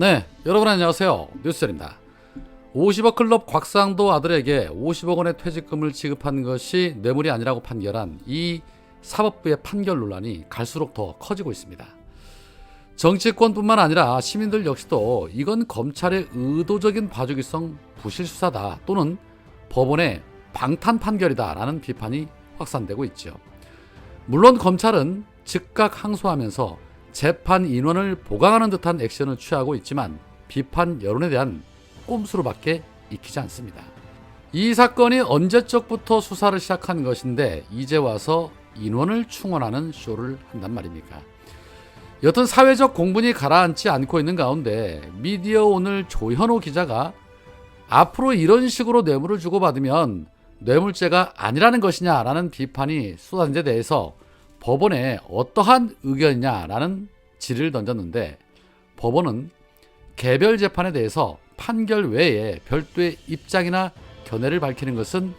네, 여러분 안녕하세요. 뉴스입니다. 50억 클럽 곽상도 아들에게 50억 원의 퇴직금을 지급한 것이 뇌물이 아니라고 판결한 이 사법부의 판결 논란이 갈수록 더 커지고 있습니다. 정치권뿐만 아니라 시민들 역시도 이건 검찰의 의도적인 봐주기성 부실 수사다 또는 법원의 방탄 판결이다라는 비판이 확산되고 있죠. 물론 검찰은 즉각 항소하면서 재판 인원을 보강하는 듯한 액션을 취하고 있지만 비판 여론에 대한 꼼수로밖에 익히지 않습니다. 이 사건이 언제적부터 수사를 시작한 것인데 이제 와서 인원을 충원하는 쇼를 한단 말입니까? 여튼 사회적 공분이 가라앉지 않고 있는 가운데 미디어 오늘 조현호 기자가 앞으로 이런 식으로 뇌물을 주고받으면 뇌물죄가 아니라는 것이냐라는 비판이 데 대해서 법원에 어떠한 의견이냐라는 질의를 던졌는데 법원은 개별 재판에 대해서 판결 외에 별도의 입장이나 견해를 밝히는 것은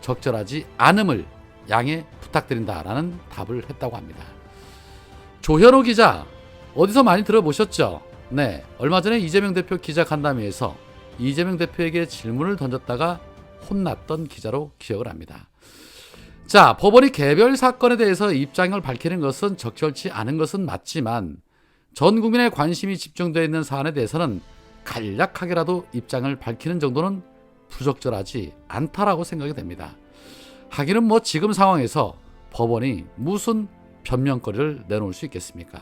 적절하지 않음을 양해 부탁드린다라는 답을 했다고 합니다. 조현호 기자 어디서 많이 들어보셨죠? 네, 얼마 전에 이재명 대표 기자 간담회에서 이재명 대표에게 질문을 던졌다가 혼났던 기자로 기억을 합니다. 자, 법원이 개별 사건에 대해서 입장을 밝히는 것은 적절치 않은 것은 맞지만 전 국민의 관심이 집중되어 있는 사안에 대해서는 간략하게라도 입장을 밝히는 정도는 부적절하지 않다라고 생각이 됩니다. 하기는 뭐 지금 상황에서 법원이 무슨 변명거리를 내놓을 수 있겠습니까?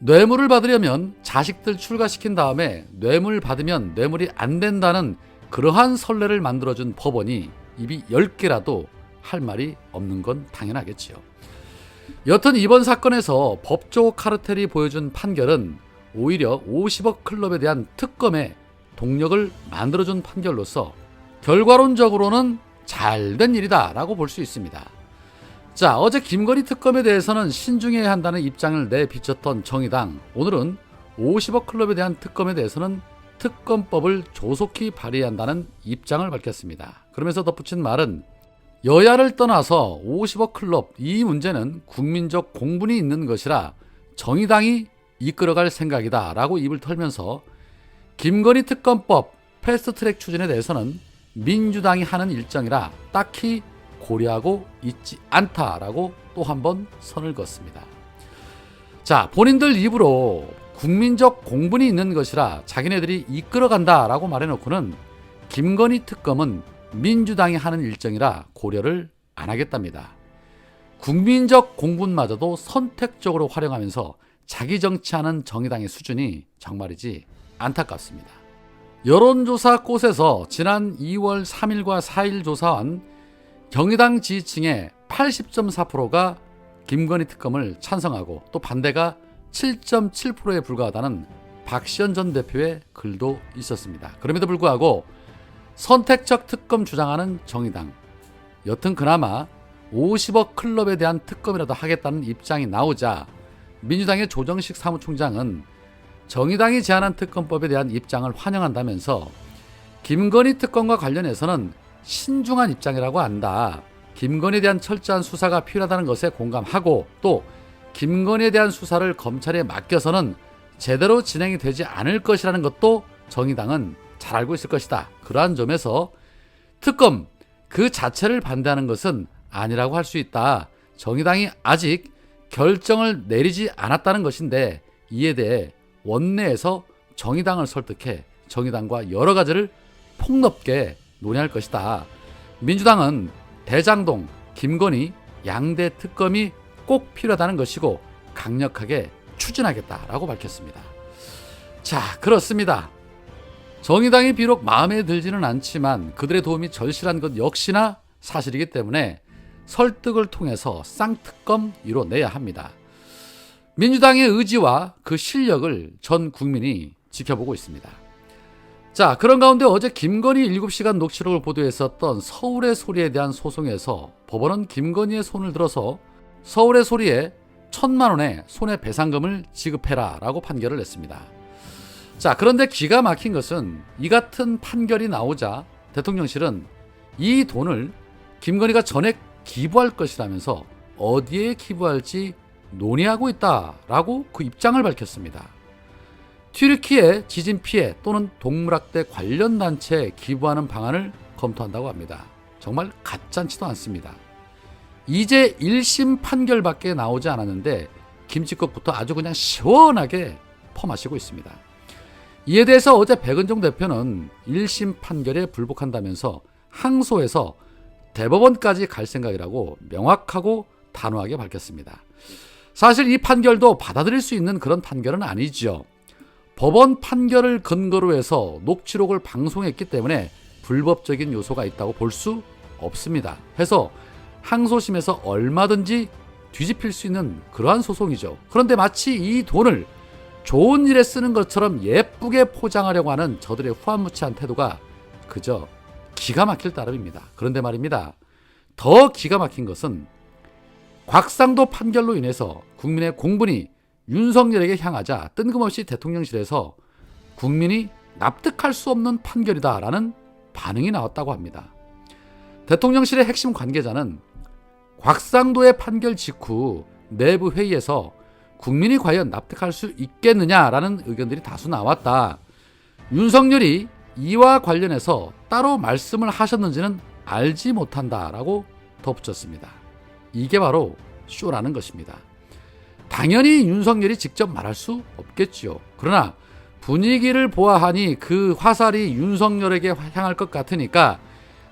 뇌물을 받으려면 자식들 출가시킨 다음에 뇌물 받으면 뇌물이 안 된다는 그러한 선례를 만들어준 법원이 입이 10개라도 할 말이 없는 건 당연하겠지요. 여튼 이번 사건에서 법조 카르텔이 보여준 판결은 오히려 50억 클럽에 대한 특검의 동력을 만들어준 판결로서 결과론적으로는 잘된 일이다라고 볼 수 있습니다. 자, 어제 김건희 특검에 대해서는 신중해야 한다는 입장을 내비쳤던 정의당. 오늘은 50억 클럽에 대한 특검에 대해서는 특검법을 조속히 발의해야 한다는 입장을 밝혔습니다. 그러면서 덧붙인 말은 여야를 떠나서 50억 클럽 이 문제는 국민적 공분이 있는 것이라 정의당이 이끌어갈 생각이다 라고 입을 털면서 김건희 특검법 패스트 트랙 추진에 대해서는 민주당이 하는 일정이라 딱히 고려하고 있지 않다라고 또 한 번 선을 그었습니다. 자, 본인들 입으로 국민적 공분이 있는 것이라 자기네들이 이끌어간다라고 말해놓고는 김건희 특검은 민주당이 하는 일정이라 고려를 안 하겠답니다. 국민적 공분마저도 선택적으로 활용하면서 자기 정치하는 정의당의 수준이 정말이지 안타깝습니다. 여론조사 꽃에서 지난 2월 3일과 4일 조사한 정의당 지지층의 80.4%가 김건희 특검을 찬성하고 또 반대가 7.7%에 불과하다는 박시현 전 대표의 글도 있었습니다. 그럼에도 불구하고 선택적 특검 주장하는 정의당. 여튼 그나마 50억 클럽에 대한 특검이라도 하겠다는 입장이 나오자 민주당의 조정식 사무총장은 정의당이 제안한 특검법에 대한 입장을 환영한다면서 김건희 특검과 관련해서는 신중한 입장이라고 안다. 김건희에 대한 철저한 수사가 필요하다는 것에 공감하고 또 김건희에 대한 수사를 검찰에 맡겨서는 제대로 진행이 되지 않을 것이라는 것도 정의당은 잘 알고 있을 것이다. 그러한 점에서 특검 그 자체를 반대하는 것은 아니라고 할 수 있다. 정의당이 아직 결정을 내리지 않았다는 것인데 이에 대해 원내에서 정의당을 설득해 정의당과 여러 가지를 폭넓게 논의할 것이다. 민주당은 대장동, 김건희, 양대 특검이 꼭 필요하다는 것이고 강력하게 추진하겠다라고 밝혔습니다. 자, 그렇습니다. 정의당이 비록 마음에 들지는 않지만 그들의 도움이 절실한 것 역시나 사실이기 때문에 설득을 통해서 쌍특검 이뤄내야 합니다. 민주당의 의지와 그 실력을 전 국민이 지켜보고 있습니다. 자, 그런 가운데 어제 김건희 7시간 녹취록을 보도했었던 서울의 소리에 대한 소송에서 법원은 김건희의 손을 들어서 서울의 소리에 천만 원의 손해배상금을 지급해라 라고 판결을 냈습니다. 자, 그런데 기가 막힌 것은 이 같은 판결이 나오자 대통령실은 이 돈을 김건희가 전액 기부할 것이라면서 어디에 기부할지 논의하고 있다라고 그 입장을 밝혔습니다. 튀르키예 지진 피해 또는 동물학대 관련 단체에 기부하는 방안을 검토한다고 합니다. 정말 가짠치도 않습니다. 이제 1심 판결밖에 나오지 않았는데 김치국부터 아주 그냥 시원하게 퍼마시고 있습니다. 이에 대해서 어제 백은종 대표는 1심 판결에 불복한다면서 항소해서 대법원까지 갈 생각이라고 명확하고 단호하게 밝혔습니다. 사실 이 판결도 받아들일 수 있는 그런 판결은 아니죠. 법원 판결을 근거로 해서 녹취록을 방송했기 때문에 불법적인 요소가 있다고 볼 수 없습니다. 해서 항소심에서 얼마든지 뒤집힐 수 있는 그러한 소송이죠. 그런데 마치 이 돈을 좋은 일에 쓰는 것처럼 예쁘게 포장하려고 하는 저들의 후한무치한 태도가 그저 기가 막힐 따름입니다. 그런데 말입니다. 더 기가 막힌 것은 곽상도 판결로 인해서 국민의 공분이 윤석열에게 향하자 뜬금없이 대통령실에서 국민이 납득할 수 없는 판결이다라는 반응이 나왔다고 합니다. 대통령실의 핵심 관계자는 곽상도의 판결 직후 내부 회의에서 국민이 과연 납득할 수 있겠느냐라는 의견들이 다수 나왔다. 윤석열이 이와 관련해서 따로 말씀을 하셨는지는 알지 못한다라고 덧붙였습니다. 이게 바로 쇼라는 것입니다. 당연히 윤석열이 직접 말할 수 없겠지요. 그러나 분위기를 보아하니 그 화살이 윤석열에게 향할 것 같으니까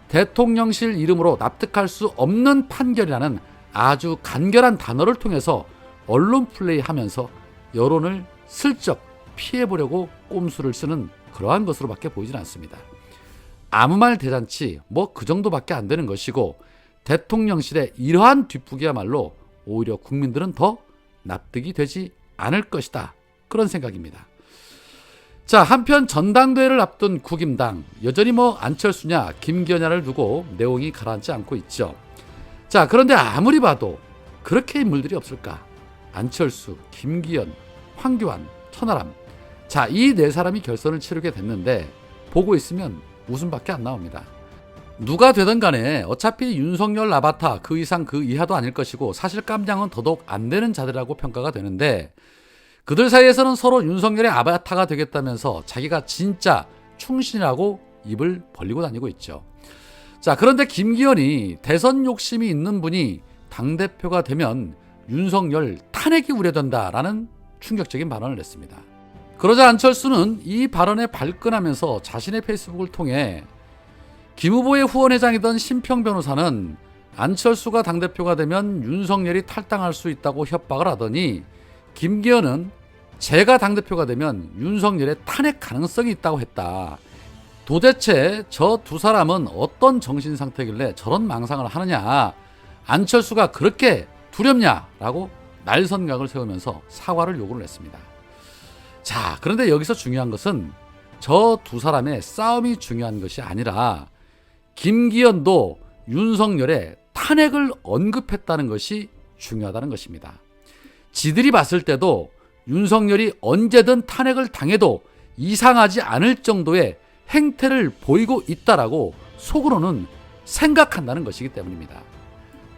대통령실 이름으로 납득할 수 없는 판결이라는 아주 간결한 단어를 통해서 언론 플레이 하면서 여론을 슬쩍 피해보려고 꼼수를 쓰는 그러한 것으로밖에 보이진 않습니다. 아무 말 대잔치 뭐 그 정도밖에 안 되는 것이고 대통령실의 이러한 뒷북이야말로 오히려 국민들은 더 납득이 되지 않을 것이다. 그런 생각입니다. 자, 한편 전당대회를 앞둔 국임당 여전히 뭐 안철수냐 김기현냐를 두고 내용이 가라앉지 않고 있죠. 자, 그런데 아무리 봐도 그렇게 인물들이 없을까? 안철수, 김기현, 황교안, 천하람. 자, 이 네 사람이 결선을 치르게 됐는데 보고 있으면 웃음밖에 안 나옵니다. 누가 되든 간에 어차피 윤석열 아바타 그 이상 그 이하도 아닐 것이고 사실 깜장은 더더욱 안 되는 자들이라고 평가가 되는데 그들 사이에서는 서로 윤석열의 아바타가 되겠다면서 자기가 진짜 충신이라고 입을 벌리고 다니고 있죠. 자, 그런데 김기현이 대선 욕심이 있는 분이 당대표가 되면 윤석열 탄핵이 우려된다라는 충격적인 발언을 냈습니다. 그러자 안철수는 이 발언에 발끈하면서 자신의 페이스북을 통해 김 후보의 후원회장이던 심평 변호사는 안철수가 당대표가 되면 윤석열이 탈당할 수 있다고 협박을 하더니 김기현은 제가 당대표가 되면 윤석열의 탄핵 가능성이 있다고 했다. 도대체 저 두 사람은 어떤 정신 상태길래 저런 망상을 하느냐. 안철수가 그렇게 두렵냐라고 날선각을 세우면서 사과를 요구를 했습니다. 자, 그런데 여기서 중요한 것은 저 두 사람의 싸움이 중요한 것이 아니라 김기현도 윤석열의 탄핵을 언급했다는 것이 중요하다는 것입니다. 지들이 봤을 때도 윤석열이 언제든 탄핵을 당해도 이상하지 않을 정도의 행태를 보이고 있다라고 속으로는 생각한다는 것이기 때문입니다.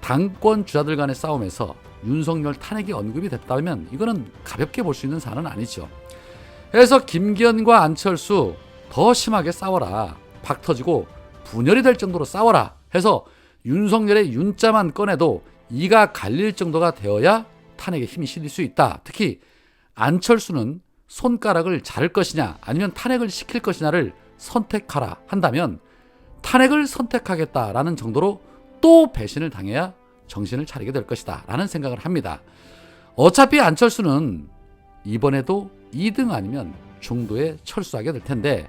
당권 주자들 간의 싸움에서 윤석열 탄핵이 언급이 됐다면 이거는 가볍게 볼 수 있는 사안은 아니죠. 그래서 김기현과 안철수 더 심하게 싸워라. 박 터지고 분열이 될 정도로 싸워라. 해서 윤석열의 윤자만 꺼내도 이가 갈릴 정도가 되어야 탄핵에 힘이 실릴 수 있다. 특히 안철수는 손가락을 자를 것이냐 아니면 탄핵을 시킬 것이냐를 선택하라 한다면 탄핵을 선택하겠다라는 정도로 또 배신을 당해야 정신을 차리게 될 것이다 라는 생각을 합니다. 어차피 안철수는 이번에도 2등 아니면 중도에 철수하게 될 텐데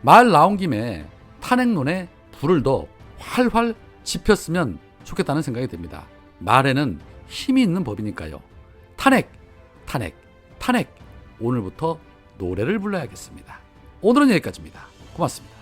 말 나온 김에 탄핵론에 불을 더 활활 지폈으면 좋겠다는 생각이 듭니다. 말에는 힘이 있는 법이니까요. 탄핵, 탄핵, 탄핵. 오늘부터 노래를 불러야겠습니다. 오늘은 여기까지입니다. 고맙습니다.